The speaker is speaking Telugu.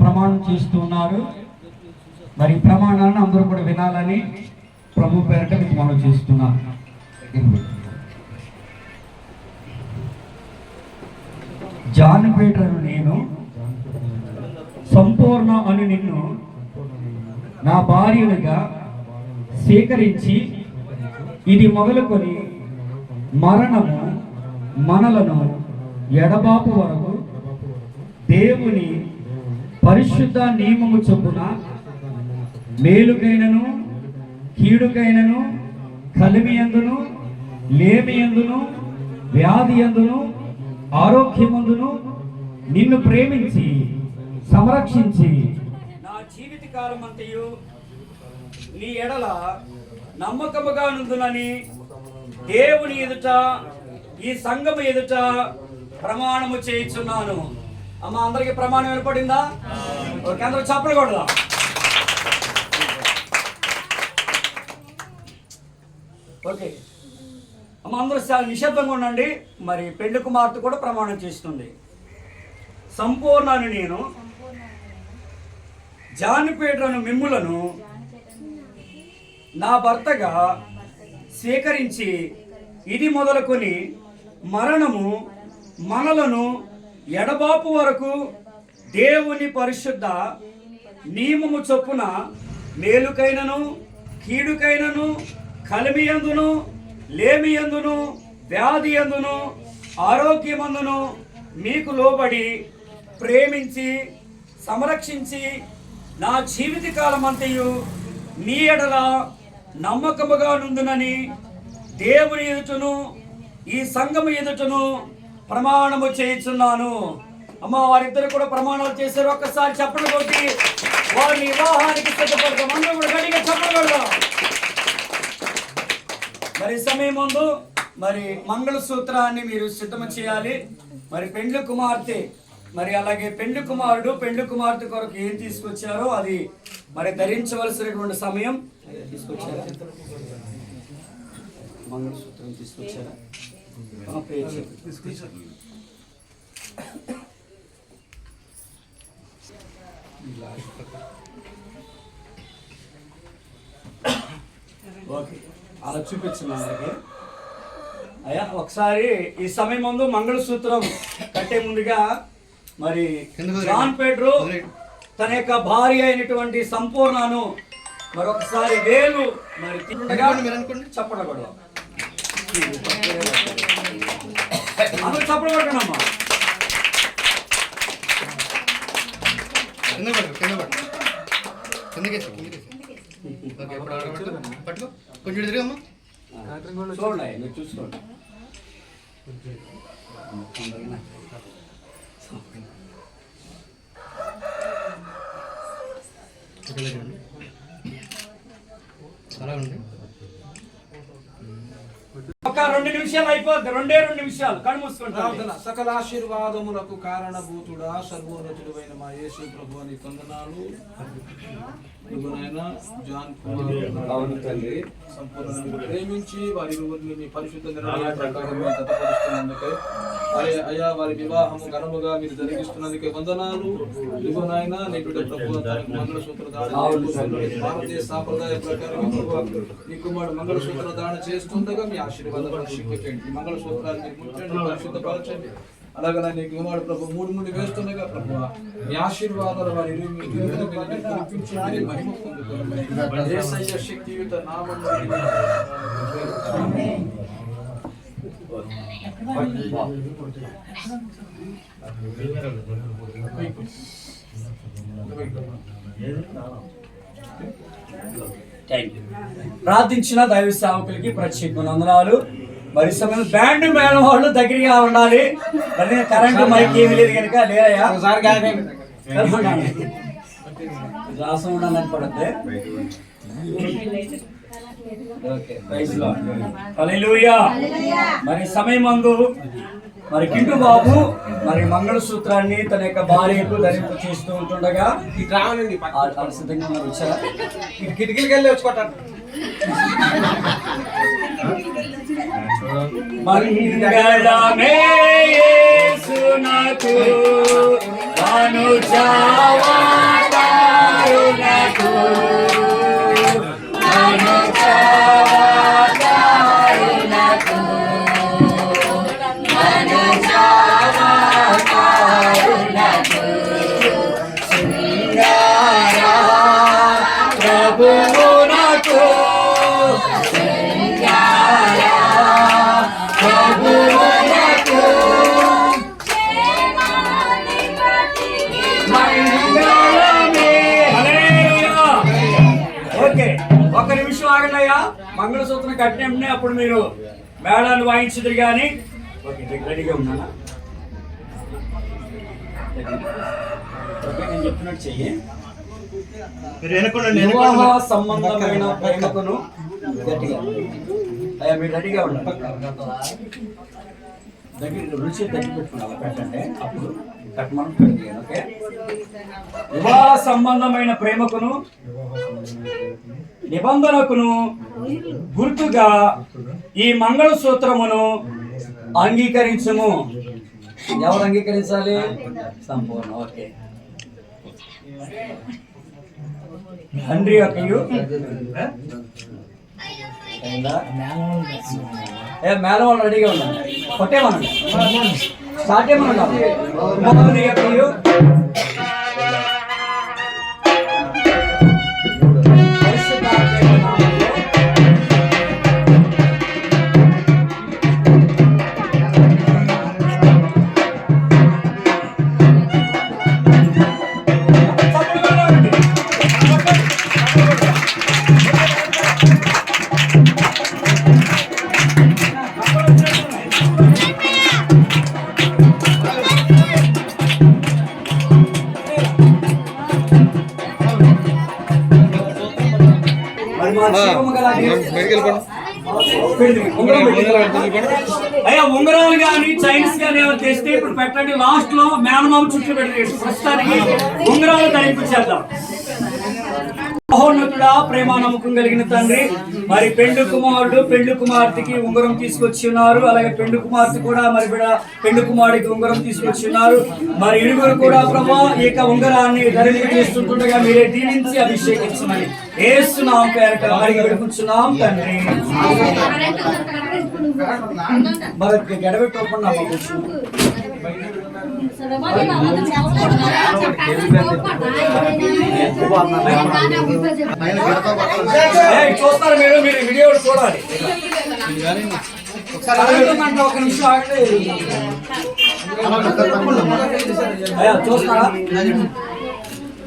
ప్రమాణం చేస్తున్నారు. మరి ప్రమాణాలను అందరూ కూడా వినాలని ప్రభు పేరిట మీకు మనం చేస్తున్నాను జాన్ పీటరు నేను సంపూర్ణ అని నిన్ను నా భార్యలుగా స్వీకరించి ఇది మొదలుకొని మరణము మనలను ఎడబాపు వరకు దేవుని పరిశుద్ధ నియమము చొప్పున మేలుకైనను కీడుకైనను కలిమి ఎందును లేమి ఎందును వ్యాధి ఎందును ఆరోగ్యముందును నిన్ను ప్రేమించి సంరక్షించి. నా జీవితకాలం అంతయు నీ ఎడల నమ్మకముగా నుందునని దేవుని ఎదుట ఈ సంఘము ఎదుట ప్రమాణము చేయుచున్నాను. అమ్మ అందరికి ప్రమాణం ఏర్పడిందా? ఓకే అందరూ చప్పలు కొడదా. ఓకే. అమ్మ అందరూ చాలా నిశ్శబ్దంగా ఉండండి. మరి పెళ్ళి కుమార్తె కూడా ప్రమాణం చేస్తుంది. సంపూర్ణాన్ని నేను జానిపేటను మిమ్ములను నా భర్తగా స్వీకరించి ఇది మొదలుకొని మరణము మనలను ఎడబాపు వరకు దేవుని పరిశుద్ధ నియమము చొప్పున మేలుకైనను కీడుకైనను కలిమియందును లేమియందును వ్యాధి ఎందును ఆరోగ్యమందును మీకు లోబడి ప్రేమించి సంరక్షించి నా జీవిత కాలమంతయు నీ ఎడల నమ్మకముగా నుందునని దేవుని ఎదుటను ఈ సంఘము ఎదుటను ప్రమాణము చేయించున్నాను. అమ్మ వారిద్దరు కూడా ప్రమాణాలు చేశారు. ఒక్కసారి చెప్పడం కొట్టి వారిని వివాహానికి సిద్ధపడతాం అందరం కూడా గట్టిగా చెప్పలు మరి సమయం ముందు మరి మంగళసూత్రాన్ని మీరు సిద్ధం చేయాలి. మరి పెండ్లి కుమార్తె మరి అలాగే పెండ్లి కుమారుడు పెండ్లి కుమార్తె కొరకు ఏం తీసుకొచ్చారో అది మరి ధరించవలసినటువంటి సమయం తీసుకొచ్చారా? మంగళసూత్రం తీసుకొచ్చారా? ఓకే అలా చూపించండి అందరికి అయ్యా ఒకసారి ఈ సమయం ముందు మంగళసూత్రం కట్టే ముందుగా మరి జాన్ పేడ్రు తన యొక్క భార్య అయినటువంటి సంపూర్ణను మరొకసారి వేలు మరి చప్పడం కూడా అందరూ చప్పడం కొట్టండి అమ్మా కింద కింద కిందకేసి కిందకేసి ఓకే ఇప్పుడు పట్టు పట్టుకో కొంచెం ఇటు తిరుగమ్మా చూడండి మీరు చూసుకోండి అలా ఉంది ఒక రెండు నిమిషాలు అయిపోద్ది. రెండే రెండు నిమిషాలు. కళ్ళు మూసుకుంటాం ప్రార్థన. సకల ఆశీర్వాదములకు కారణభూతుడా సర్వోన్నతుడైన మా యేసు ప్రభు అని కొందనాలు జాన్ కుమార్ సంపూర్ణంగా ప్రేమించి వారి మీ పరిశుద్ధ నిర్ణయం ప్రకారం అయ్యా- అయ్యా వారి వివాహము ఘనముగా మీరు జరిగిస్తున్నందుకే వందనాలు. ఇదిగో నాయన నీ బిడ్డ ప్రభు మంగళసూత్ర భారతీయ సాంప్రదాయ ప్రకారం నీ కుమారుడు మంగళసూత్ర దానం చేస్తుండగా మీ ఆశీర్వాదం శిక్షించండి మంగళసూత్రాన్ని మంగళసూత్రాలు మీరు ముట్టండి పరిశుద్ధపరచండి. అలాగే నీ కుమారుడు ప్రభు మూడు మూడు వేస్తుండగా ప్రభు మీ ఆశీర్వాదాలు వారి ఇరువురి మహిమ పొందుకోండి శక్తియుత నామం ప్రార్థించిన దైవ సేవకులకి ప్రత్యేక వందనాలు. మరి ఈ సమయంలో బ్యాండ్ మేళం వాళ్ళు దగ్గరగా ఉండాలి. మరి కరెంట్ మైక్ ఏమి లేదు కనుక లేదయ్యా రాసం ఉండాలని పడద్దే. మరి సమయం అందు మరి కింటూ బాబు మరి మంగళసూత్రాన్ని తన యొక్క భార్యకు ధరింపు చేస్తూ ఉంటుండగా రావనండి సిద్ధంగా మరి ఇది కిటికీలకి వెళ్ళి వచ్చుకోటాను మంగళమే సునకు Krishna. మంగళసూత్రం కట్టినప్పుడే అప్పుడు మీరు మేళాన్ని వాయించుదురు కానీ ఓకే రెడీగా ఉన్నానా? నేను చెప్పినట్టు చెయ్యి. వివాహ సంబంధమైన ప్రేమకును. గట్టిగా మీరు రెడీగా ఉండండి. దగ్గర రుచి దగ్గర పెట్టండి. అప్పుడు కట్మనం పెడతాను ఓకే? వివాహ సంబంధమైన ప్రేమకును నిబంధనకును గుర్తుగా ఈ మంగళసూత్రమును అంగీకరించము. ఎవరు అంగీకరించాలి? సంపూర్ణ ఓకే. తండ్రి యొక్క ఏ మేడం వాళ్ళు రెడీగా ఉన్నారు కొట్టేమనండి స్టార్ట్ చేయమనండి. అయ్యా ఉంగరాలు కానీ చైనీస్ కానీ ఏమైనా తెస్తే ఇప్పుడు పెట్టండి. లాస్ట్లో మేనమామ చుట్టూ పెట్టండి ప్రస్తుతానికి ఉంగరాలు ధరింపు చేద్దాం మహోన్నతుడా ప్రేమ నమ్మకం కలిగిన తండ్రి. మరి పెండు కుమారుడు పెండు కుమార్తెకి ఉంగరం తీసుకొచ్చి ఉన్నారు. అలాగే పెండు కుమార్తె కూడా మరి బిడ పెండు కుమారుడికి ఉంగరం తీసుకొచ్చి ఉన్నారు. మరి ఇరుగురు కూడా ప్రభా ఈ యొక్క ఉంగరాన్ని ధరింపు చేస్తుండగా మీరే దీవించి అభిషేకించమని. ఏసునాం పేరట అడిగి విడిపించున్నాం తండ్రి. మరి గడబెట్టుకోకుండా ఏయ్, చూస్తారు మీరు? మీరు వీడియో చూడాలి. ఒక నిమిషం ఆగితే చూస్తారా?